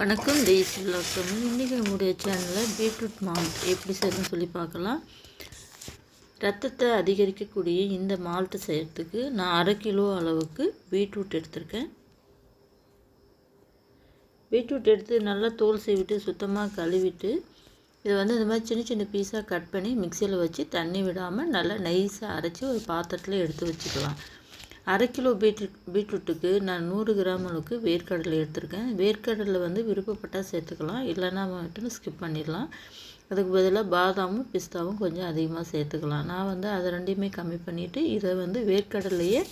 வணக்கம் தேசி விளாக்கம் இன்றைக்கி நம்முடைய சேனலில் பீட்ரூட் மால்ட் எப்படி செய்யணும்னு சொல்லி பார்க்கலாம். ரத்தத்தை அதிகரிக்கக்கூடிய இந்த மால்ட்டு செய்கிறதுக்கு நான் அரை கிலோ அளவுக்கு பீட்ரூட் எடுத்திருக்கேன். பீட்ரூட் எடுத்து நல்லா தோல் செய்விட்டு சுத்தமாக கழுவிட்டு இதை வந்து இந்த மாதிரி சின்ன சின்ன பீஸாக கட் பண்ணி மிக்சியில் வச்சு தண்ணி விடாமல் நல்லா நைஸாக அரைச்சி ஒரு பாத்திரத்தில் எடுத்து வச்சுக்கலாம். அரை கிலோ பீட்ரூட் பீட்ரூட்டுக்கு நான் நூறு கிராம் அளவுக்கு வேர்க்கடலை எடுத்திருக்கேன். வேர்க்கடலை வந்து விருப்பப்பட்டால் சேர்த்துக்கலாம். இல்லைன்னா மட்டும் ஸ்கிப் பண்ணிடலாம். அதுக்கு பதிலாக பாதாமும் பிஸ்தாவும் கொஞ்சம் அதிகமாக சேர்த்துக்கலாம். நான் வந்து அதை ரெண்டையுமே கம்மி பண்ணிவிட்டு இதை வந்து வேர்க்கடலையே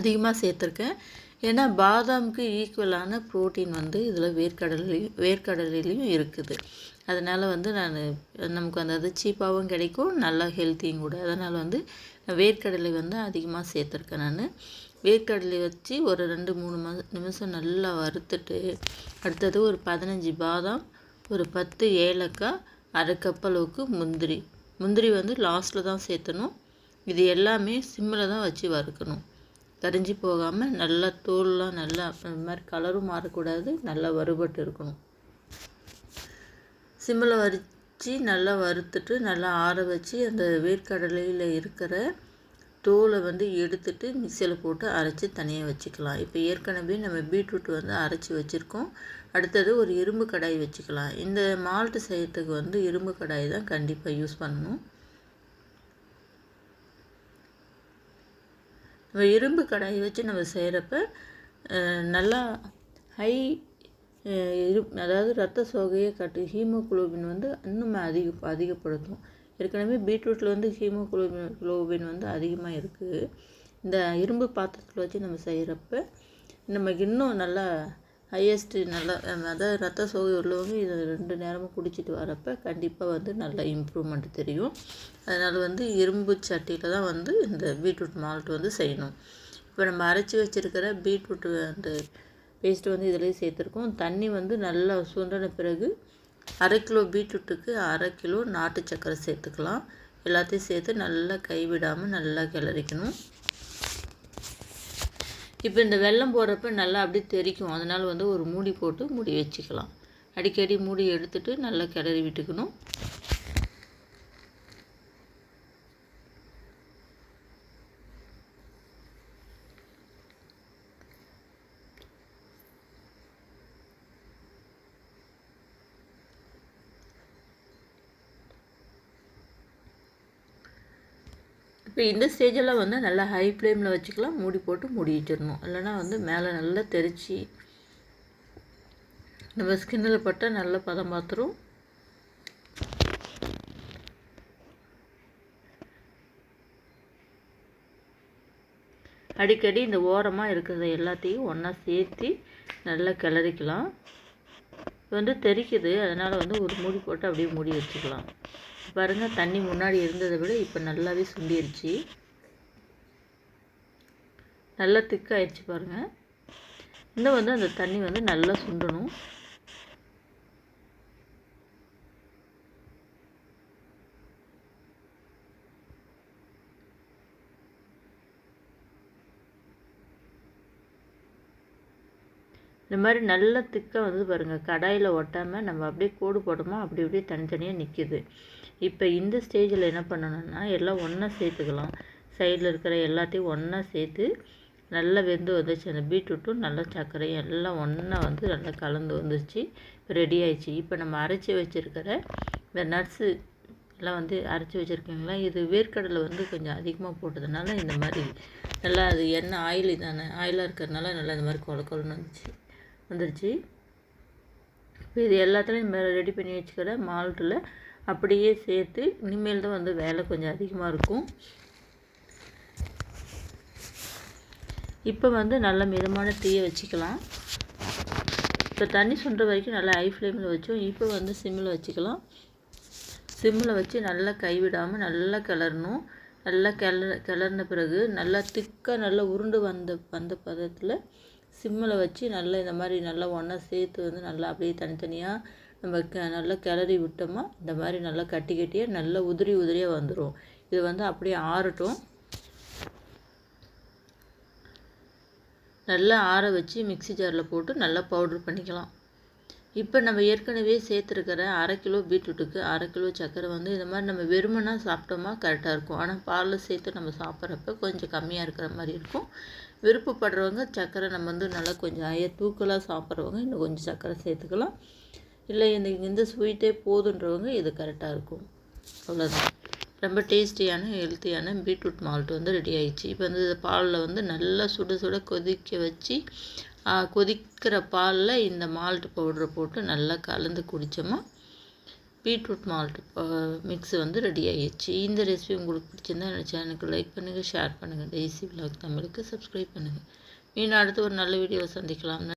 அதிகமாக சேர்த்துருக்கேன். ஏன்னா பாதாமுக்கு ஈக்குவலான ப்ரோட்டீன் வந்து இதில் வேர்க்கடலையும் வேர்க்கடலையிலையும் இருக்குது. அதனால் வந்து நான் நமக்கு அந்த அது சீப்பாகவும் கிடைக்கும் நல்லா ஹெல்த்தியும் கூட. அதனால் வந்து வேர்க்கடலை வந்து அதிகமாக சேர்த்துருக்கேன் நான். வேர்க்கடலை வச்சு ஒரு ரெண்டு மூணு மா நிமிஷம் நல்லா வறுத்துட்டு அடுத்தது ஒரு பதினஞ்சு பாதாம் ஒரு பத்து ஏலக்காய் அரை கப் அளவுக்கு முந்திரி. முந்திரி வந்து லாஸ்ட்டில் தான் சேர்த்தணும். இது எல்லாமே சிம்மில் தான் வச்சு வறுக்கணும். கரிஞ்சி போகாமல் நல்லா தோல்லாம் நல்லா அது மாதிரி கலரும் மாறக்கூடாது நல்லா வறுபட்டு இருக்கணும். சிம்மில் வரித்து நல்லா வறுத்துட்டு நல்லா ஆற வச்சு அந்த வேர்க்கடலையில் இருக்கிற தோலை வந்து எடுத்துட்டு மிக்சியில் போட்டு அரைச்சி தனியாக வச்சுக்கலாம். இப்போ ஏற்கனவே நம்ம பீட்ரூட் வந்து அரைச்சி வச்சுருக்கோம். அடுத்தது ஒரு இரும்பு கடாய் வச்சுக்கலாம். இந்த மால்ட்டு செய்யறதுக்கு வந்து இரும்பு கடாய் தான் கண்டிப்பாக யூஸ் பண்ணணும். நம்ம இரும்பு கடாயை வச்சு நம்ம செய்கிறப்ப நல்லா ஹை இரு அதாவது ரத்த சோகையை காட்டு ஹீமோகுளோபின் வந்து இன்னும் அதிக அதிகப்படுத்தும். ஏற்கனவே பீட்ரூட்டில் வந்து ஹீமோகுளோபின் குளோபின் வந்து அதிகமாக இருக்குது இந்த இரும்பு பாத்திரத்தில் வச்சு நம்ம செய்கிறப்ப நமக்கு இன்னும் நல்லா ஹையஸ்ட்டு நல்லா அதாவது ரத்த சோகை உள்ளவங்க இதை ரெண்டு நேரமும் குடிச்சிட்டு வரப்போ கண்டிப்பாக வந்து நல்ல இம்ப்ரூவ்மெண்ட் தெரியும். அதனால் வந்து இரும்பு சட்டியில் தான் வந்து இந்த பீட்ரூட் மால்ட் வந்து செய்யணும். இப்போ நம்ம அரைச்சி வச்சுருக்கிற பீட்ரூட் அந்த பேஸ்ட்டு வந்து இதிலே சேர்த்துருக்கோம். தண்ணி வந்து நல்லா சுண்டன பிறகு அரை கிலோ பீட்ரூட்டுக்கு அரை கிலோ நாட்டு சக்கரை சேர்த்துக்கலாம். எல்லாத்தையும் சேர்த்து நல்லா கைவிடாமல் நல்லா கிளறிக்கணும். இப்போ இந்த வெள்ளம் போடுறப்ப நல்லா அப்படியே தெரிக்கும். அதனால் வந்து ஒரு மூடி போட்டு மூடி வச்சுக்கலாம். அடிக்கடி மூடி எடுத்துட்டு நல்லா கிளறி விட்டுக்கணும். இப்போ இந்த ஸ்டேஜெல்லாம் வந்து நல்லா ஹை ஃப்ளேமில் வச்சுக்கலாம். மூடி போட்டு மூடி வச்சிடணும். இல்லைனா வந்து மேலே நல்லா தெரித்து நம்ம ஸ்கின்னில் பட்டால் நல்ல பதம் பார்த்துரும். அடிக்கடி இந்த ஓரமாக இருக்கிறத எல்லாத்தையும் ஒன்றா சேர்த்து நல்லா கிளறிக்கலாம். வந்து தெரிக்குது. அதனால் வந்து ஒரு மூடி போட்டு அப்படியே மூடி வச்சுக்கலாம். பாருங்கள் தண்ணி முன்னாடி இருந்ததை விட இப்போ நல்லாவே சுண்டிருச்சு. நல்லா திக்காயிடுச்சு பாருங்கள் இன்னும் வந்து அந்த தண்ணி வந்து நல்லா சுண்டணும். இந்த மாதிரி நல்ல திக்காக வந்து பாருங்கள் கடாயில் ஒட்டாமல் நம்ம அப்படியே கூடு போட்டோமா அப்படி அப்படியே தனித்தனியாக நிற்கிது இப்போ இந்த ஸ்டேஜில் என்ன பண்ணணும்னா எல்லாம் ஒன்றா சேர்த்துக்கலாம். சைடில் இருக்கிற எல்லாத்தையும் ஒன்றா சேர்த்து நல்லா வெந்து வந்துச்சு. அந்த பீட்ரூட்டும் நல்லா சர்க்கரையும் எல்லாம் ஒன்றா வந்து நல்லா கலந்து வந்துச்சு. ரெடி ஆயிடுச்சு. இப்போ நம்ம அரைச்சி வச்சுருக்கிற இந்த நட்ஸு எல்லாம் வந்து அரைச்சி வச்சுருக்கீங்களா? இது வேர்க்கடலை வந்து கொஞ்சம் அதிகமாக போட்டதுனால இந்த மாதிரி நல்லா அது எண்ணெய் ஆயில் தானே. ஆயிலாக இருக்கிறதுனால நல்லா இந்த மாதிரி கொல கொலன்னு வந்துச்சு. வந்துருச்சு. இப்போ இது எல்லாத்துலேயும் மேலே ரெடி பண்ணி வச்சுக்கிற மால்ட்டில் அப்படியே சேர்த்து இனிமேல் தான் வந்து வேலை கொஞ்சம் அதிகமாக இருக்கும். இப்போ வந்து நல்ல மிதமான தீயை வச்சுக்கலாம். இப்போ தண்ணி சுண்டுற வரைக்கும் நல்லா ஹை ஃப்ளேமில் வச்சோம். இப்போ வந்து சிம்மில் வச்சுக்கலாம். சிம்மில் வச்சு நல்லா கைவிடாமல் நல்லா கிளறணும். நல்லா கிள கிளறின பிறகு நல்லா திக்காக நல்லா உருண்டு வந்த வந்த பதத்தில் சிம்மில் வச்சு நல்லா இந்த மாதிரி நல்லா ஒன்றா சேர்த்து வந்து நல்லா அப்படியே தனித்தனியாக நம்ம க நல்லா கிளறி விட்டோமா இந்த மாதிரி நல்லா கட்டி கட்டியே நல்லா உதிரி உதிரியாக வந்துடும் இது வந்து அப்படியே ஆறட்டும். நல்லா ஆற வச்சு மிக்ஸி ஜாரில் போட்டு நல்லா பவுட்ரு பண்ணிக்கலாம். இப்போ நம்ம ஏற்கனவே சேர்த்துருக்கிற அரை கிலோ பீட்ரூட்டுக்கு அரை கிலோ சர்க்கரை வந்து இந்த மாதிரி நம்ம வெறுமனா சாப்பிட்டோமா கரெக்டாக இருக்கும். ஆனால் பாலில் சேர்த்து நம்ம சாப்பிட்றப்ப கொஞ்சம் கம்மியாக இருக்கிற மாதிரி இருக்கும். விருப்பப்படுறவங்க சர்க்கரை நம்ம வந்து நல்லா கொஞ்சம் ஐய தூக்கலாக சாப்பிட்றவங்க இன்னும் கொஞ்சம் சர்க்கரை சேர்த்துக்கலாம். இல்லை இந்த இந்த ஸ்வீட்டே போதுன்றவங்க இது கரெக்டாக இருக்கும். அவ்வளோதான் ரொம்ப டேஸ்டியான ஹெல்த்தியான பீட்ரூட் மால்ட் வந்து ரெடி ஆயிடுச்சு. இப்போ வந்து இந்த பாலில் வந்து நல்லா சுட சுட கொதிக்க வச்சு கொதிக்கிற பாலில் இந்த மால்ட் பவுடரை போட்டு நல்லா கலந்து குடித்தோமா பீட்ரூட் மால்ட் மிக்ஸ் வந்து ரெடி ஆகிடுச்சு இந்த ரெசிபி உங்களுக்கு பிடிச்சிருந்தா என்னோட சேனலுக்கு லைக் பண்ணுங்கள் ஷேர் பண்ணுங்கள் டெய்ஸி விலாக் தமிழுக்கு சப்ஸ்கிரைப் பண்ணுங்கள் மீண்டும் அடுத்து ஒரு நல்ல வீடியோவை சந்திக்கலாம்.